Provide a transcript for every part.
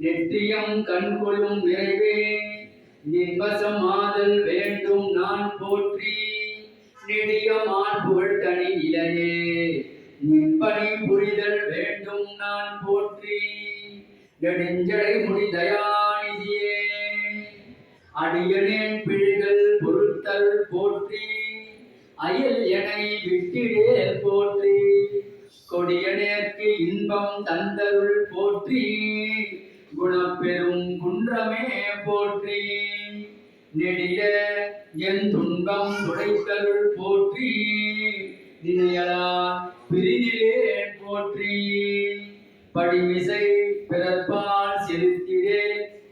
நெற்றியம் கண்கொள்ளும் நிறைவே. நின்பசமாதல் வேண்டும் நான் போற்றி. நெடியமான் புகழ் தனி இலையே நின்பணி புரிதல் வேண்டும் நான் போற்றி. நெடுஞ்சடை முடி தயாநிதியே. அடியனேன் பிழைகள் பொருத்தல் போற்றி. அயல் எனை விட்டிடே போற்றி. கொடியனேற்கு இன்பம் தந்தருள் போற்றி. குணப்பெரும் குன்றமே போற்றி. நெடிய என் துன்பம் துடைத்தருள் போற்றி. நினையலா பிரிதிலே போற்றி. படிமிசை பிறப்பால் செலுத்திடே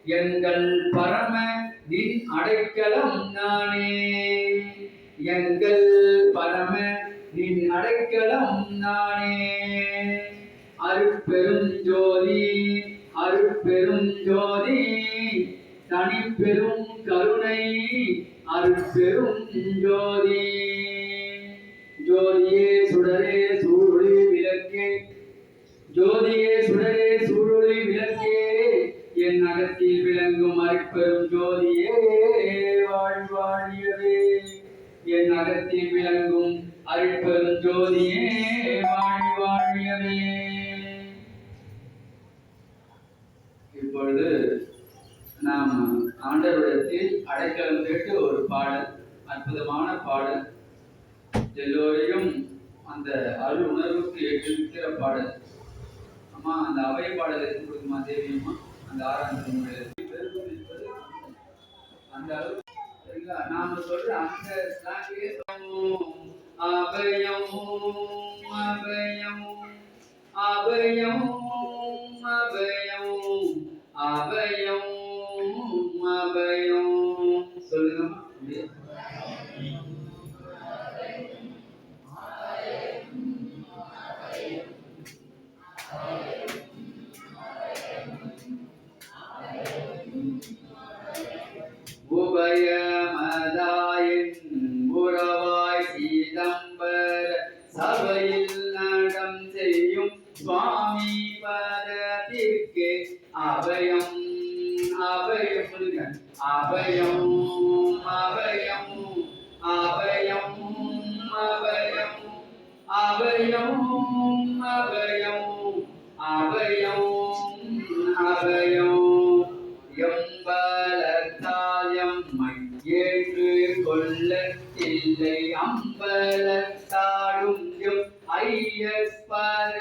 எங்கள் பரம நின் அடைக்கலம் நானே. எங்கள் பரம நின் அடைக்கலம் நானே. அருட்பெரும் ஜோதி அருட்பெரும் ஜோதி தனிப்பெரும் கருணை அருட்பெரும் ஜோதி ஜோதியே சுடரே சூழொளி விளக்கே ஜோதியே சுடரே சூழொளி விளக்கே என் அகத்தில் விளங்கும் அருட்பெரும் ஜோதியே வாழ்வாழியவே என் அகத்தில் விளங்கும் அருட்பெரும் ஜோதியே இப்பொழுது நாம் ஆண்டவரிடத்தில் அடைக்கலம் கேட்டு ஒரு பாடல் அற்புதமான பாடல். எல்லோரையும் அந்த அருள் உணர்வுக்கு ஏற்றிருக்கிற பாடல். அம்மா அந்த அவை பாடல் எடுத்து கொடுக்குமா தேவி அம்மா? அந்த ஆறாம் திருமுறையில் அந்த அளவு சரிங்களா நாம சொல்ற அந்த ஸ்லாங்கே அபயம் அபயம் அபயம் உபயமதாயின் உறவாய் சீதம்பர சபையில் நடம் செய்யும் சுவாமி பதத்திற்கு அபயம் அபயம் அபயம் அபயம் அபயம் அபயம். அபயம் என்று கொல்ல இல்லை அம்பலத்தாடும் ஐயப்பர